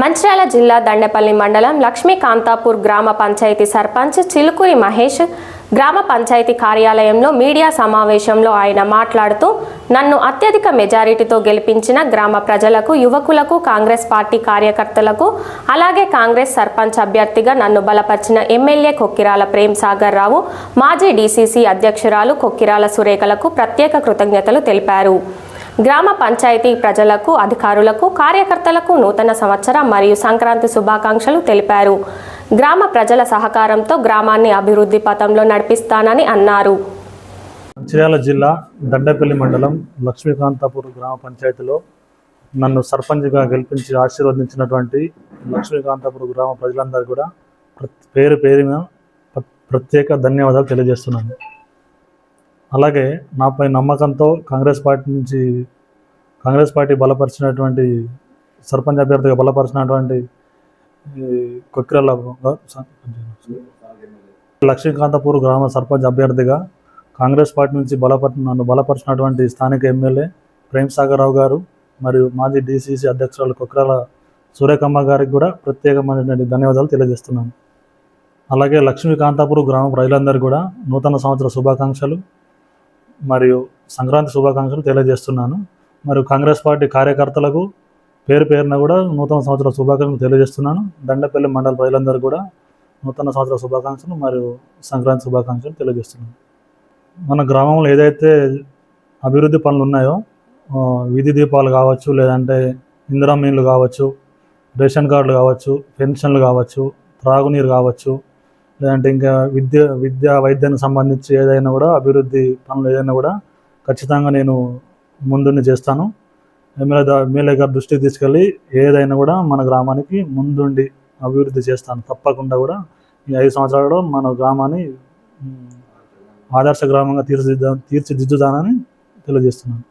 మంచిర్యాల జిల్లా దండపల్లి మండలం లక్ష్మీకాంతాపూర్ గ్రామ పంచాయతీ సర్పంచ్ చిలుకూరి మహేష్ గ్రామ పంచాయతీ కార్యాలయంలో మీడియా సమావేశంలో ఆయన మాట్లాడుతూ నన్ను అత్యధిక మెజారిటీతో గెలిపించిన గ్రామ ప్రజలకు యువకులకు కాంగ్రెస్ పార్టీ కార్యకర్తలకు అలాగే కాంగ్రెస్ సర్పంచ్ అభ్యర్థిగా నన్ను బలపరిచిన ఎమ్మెల్యే కొక్కిరాల ప్రేమ్ సాగర్ రావు మాజీ డీసీసీ అధ్యక్షురాలు కొక్కిరాల సురేఖలకు ప్రత్యేక కృతజ్ఞతలు తెలిపారు. గ్రామ పంచాయతీ ప్రజలకు అధికారులకు కార్యకర్తలకు నూతన సంవత్సర మరియు సంక్రాంతి శుభాకాంక్షలు తెలిపారు. గ్రామ ప్రజల సహకారంతో గ్రామాన్ని అభివృద్ధి పథంలో నడిపిస్తానని అన్నారు. మంచిర్యాల జిల్లా దండపల్లి మండలం లక్ష్మీకాంతాపూర్ గ్రామ పంచాయతీలో నన్ను సర్పంచ్గా గెలిపించి ఆశీర్వదించినటువంటి లక్ష్మీకాంతాపూర్ గ్రామ ప్రజలందరూ కూడా పేరు పేరున ప్రత్యేక ధన్యవాదాలు తెలియజేస్తున్నాను. అలాగే నాపై నమ్మకంతో కాంగ్రెస్ పార్టీ నుంచి కాంగ్రెస్ పార్టీ బలపరిచినటువంటి సర్పంచ్ అభ్యర్థిగా బలపరిచినటువంటి ఈ కొక్కిరల లక్ష్మీకాంతపూర్ గ్రామ సర్పంచ్ అభ్యర్థిగా కాంగ్రెస్ పార్టీ నుంచి బలపరి నన్ను బలపరిచినటువంటి స్థానిక ఎమ్మెల్యే ప్రేమ్ సాగర్ రావు గారు మరియు మాజీ డీసీసీ అధ్యక్షురాలు కొక్రాల సూర్యకమ్మ గారికి కూడా ప్రత్యేకమైనటువంటి ధన్యవాదాలు తెలియజేస్తున్నాను. అలాగే లక్ష్మీకాంతాపూర్ గ్రామ ప్రజలందరూ కూడా నూతన సంవత్సర శుభాకాంక్షలు. మరియు సంక్రాంతి శుభాకాంక్షలు తెలియజేస్తున్నాను. మరియు కాంగ్రెస్ పార్టీ కార్యకర్తలకు పేరు పేరున కూడా నూతన సంవత్సర శుభాకాంక్షలు తెలియజేస్తున్నాను. దండపల్లి మండల ప్రజలందరూ కూడా నూతన సంవత్సర శుభాకాంక్షలు మరియు సంక్రాంతి శుభాకాంక్షలు తెలియజేస్తున్నాను. మన గ్రామంలో ఏదైతే అభివృద్ధి పనులు ఉన్నాయో వీధి దీపాలు కావచ్చు లేదంటే ఇందిరా మీన్లు కావచ్చు రేషన్ కార్డులు కావచ్చు పెన్షన్లు కావచ్చు త్రాగునీరు కావచ్చు లేదంటే ఇంకా విద్య విద్య వైద్యానికి సంబంధించి ఏదైనా కూడా అభివృద్ధి పనులు ఏదైనా కూడా ఖచ్చితంగా నేను ముందుండి చేస్తాను. ఎమ్మెల్యే దా- ఎమ్మెల్యే గారి దృష్టికి తీసుకెళ్ళి ఏదైనా కూడా మన గ్రామానికి ముందుండి అభివృద్ధి చేస్తాను. తప్పకుండా కూడా ఈ ఐదు సంవత్సరాలలో మన గ్రామాన్ని ఆదర్శ గ్రామంగా తీర్చిదిద్దా తీర్చిదిద్దుతానని తెలియజేస్తున్నాను.